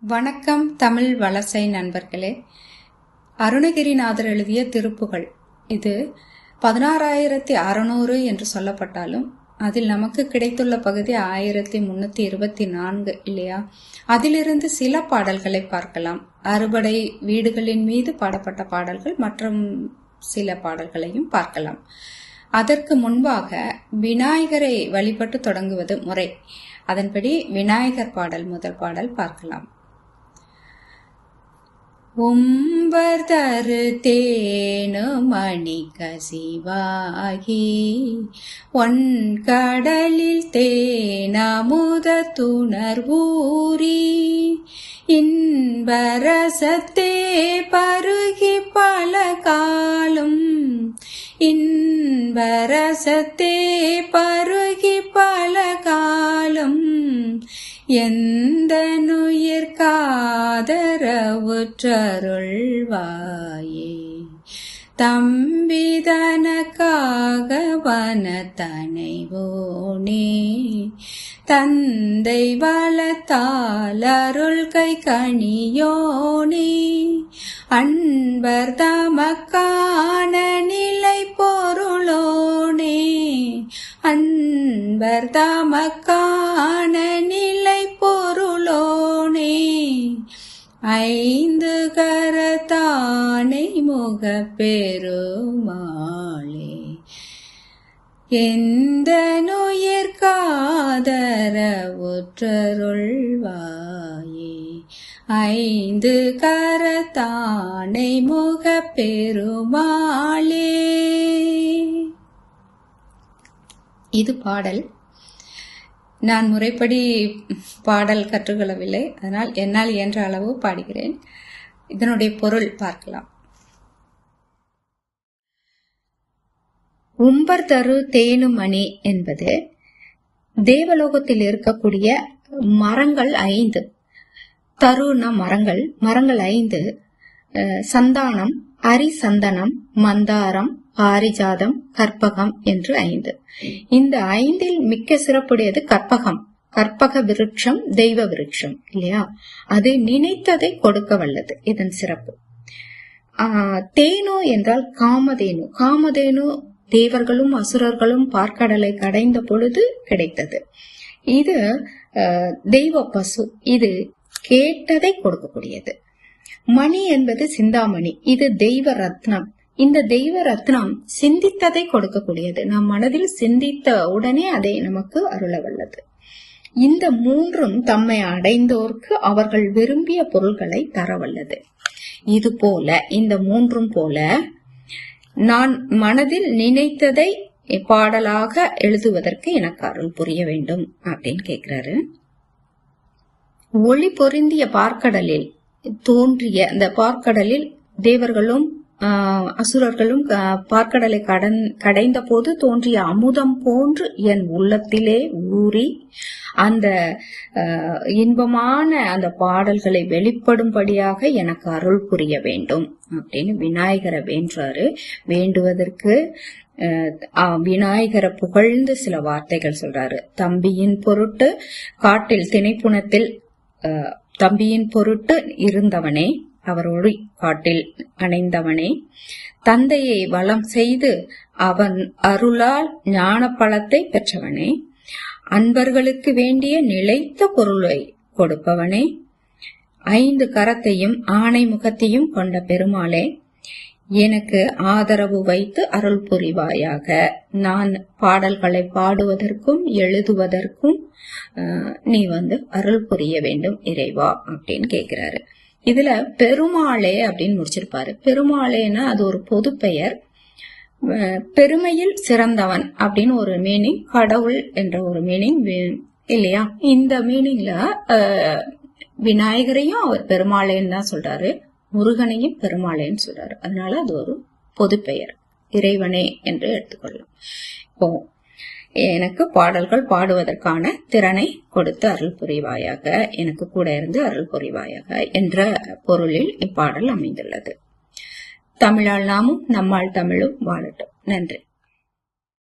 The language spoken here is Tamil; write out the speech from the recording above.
வணக்கம் தமிழ் வலசை நண்பர்களே. அருணகிரிநாதர் எழுதிய திருப்புகள். இது பதினாறாயிரத்தி அறநூறு என்று சொல்லப்பட்டாலும் அதில் நமக்கு கிடைத்துள்ள பகுதி ஆயிரத்தி முன்னூத்தி இருபத்தி நான்கு இல்லையா? அதிலிருந்து சில பாடல்களை பார்க்கலாம். அறுபடை வீடுகளின் மீது பாடப்பட்ட பாடல்கள் மற்றும் சில பாடல்களையும் பார்க்கலாம். அதற்கு முன்பாக விநாயகரை வழிபட்டு தொடங்குவது முறை. அதன்படி விநாயகர் பாடல் முதல் பாடல் பார்க்கலாம். உம்பர் தரு தேனு மணி கசிவாகி ஒன் கடலில் தேனமுத துணர்வூரி இன்பரசத்தே பருகி பல காலம் இன்பரசத்தே பருகி பல காலம் எந்த போற்றருள்வாயே. தம்பிதனக்காக வனத்தனைவோனே. தந்தை வளத்தால் அருள் கை கணியோனே அன்பர் தமக்கான நிலை பொருளோனே. அன்பர் தமக்கான ஐந்து கரத்தானை முக பெருமாளே. எந்த நுயிர்காதர உற்றருள்வாயே. ஐந்து கரத்தானை முக பெருமாளே. இது பாடல் நான் முறைப்படி பாடல் கற்றுக்கொள்ளவில்லை. அதனால் என்னால் இயன்ற அளவு பாடுகிறேன். இதனுடைய பொருள் பார்க்கலாம். உம்பர் தரு தேனுமணி என்பது தேவலோகத்தில் இருக்கக்கூடிய மரங்கள் ஐந்து. தருண மரங்கள் மரங்கள் ஐந்து சந்தானம் அரிசந்தனம் மந்தாரம் பாரிஜாதம் கற்பகம் என்று ஐந்து. இந்த ஐந்தில் மிக்க சிறப்புடையது கற்பகம். கற்பக விருட்சம் தெய்வ விருட்சம் இல்லையா? அது நினைத்ததை கொடுக்க வல்லது. இதன் சிறப்பு. தேனு என்றால் காமதேனு. காமதேனு தேவர்களும் அசுரர்களும் பார்க்கடலை கடைந்த பொழுது கிடைத்தது. இது தெய்வ பசு. இது கேட்டதை கொடுக்கக்கூடியது. மணி என்பது சிந்தாமணி. இது தெய்வ ரத்னம் இந்த தெய்வ ரத்னம் சிந்தித்ததை கொடுக்கக்கூடியது. நம் மனதில் சிந்தித்த உடனே அதை நமக்கு அருள வல்லது. இந்த மூன்றும் தம்மை அடைந்தோர்க்கு அவர்கள் விரும்பிய பொருள்களை தரவல்லது இது போல இந்த மூன்றும் போல நான் மனதில் நினைத்ததை பாடலாக எழுதுவதற்கு எனக்கு அருள் புரிய வேண்டும் அப்படின்னு கேக்குறாரு ஒளி பொருந்திய பார்க்கடலில் தோன்றிய அந்த பார்க்கடலில் தேவர்களும் அசுரர்களும் பார்க்கடலை கடன் கடைந்த போது தோன்றிய அமுதம் போன்று என் உள்ளத்திலே ஊறி அந்த இன்பமான அந்த பாடல்களை வெளிப்படும்படியாக எனக்கு அருள் புரிய வேண்டும் அப்படின்னு விநாயகரை வேண்டாரு வேண்டுவதற்கு விநாயகரை புகழ்ந்து சில வார்த்தைகள் சொல்றாரு. தம்பியின் பொருட்டு காட்டில் திணைப்புணத்தில் தம்பியின் பொருட்டு இருந்தவனே அவரோடு காட்டில் அணைந்தவனே தந்தையை வளம் செய்து அவன் அருளால் ஞான பழத்தை பெற்றவனே அன்பர்களுக்கு வேண்டிய நிலைத்த பொருளை கொடுப்பவனே ஐந்து கரத்தையும் ஆணை முகத்தையும் கொண்ட பெருமாளே எனக்கு ஆதரவு வைத்து அருள் புரிவாயாக. நான் பாடல்களை பாடுவதற்கும் எழுதுவதற்கும் நீ வந்து அருள் புரிய வேண்டும் இறைவா அப்படின்னு கேக்குறாரு. இதுல பெருமாளே அப்படின்னு முடிச்சிருப்பாரு. பெருமாளேன்னா அது ஒரு பொது பெயர். பெருமையில் சிறந்தவன் அப்படின்னு ஒரு மீனிங் கடவுள் என்ற ஒரு மீனிங் இல்லையா? இந்த மீனிங்ல விநாயகரையும் அவர் பெருமாளேன்னு தான் சொல்றாரு. முருகனையும் பெருமாளையும் சொல்றாரு. அதனால அது ஒரு பொது பெயர் இறைவனே என்று எடுத்துக்கொள்ளும் இப்போ எனக்கு பாடல்கள் பாடுவதற்கான திறனை கொடுத்து அருள் புரிவாயாக எனக்கு கூட இருந்து அருள் புரிவாயாக என்ற பொருளில் இப்பாடல் அமைந்துள்ளது. தமிழால் நாமும் நம்மால் தமிழும் வாழட்டும். நன்றி.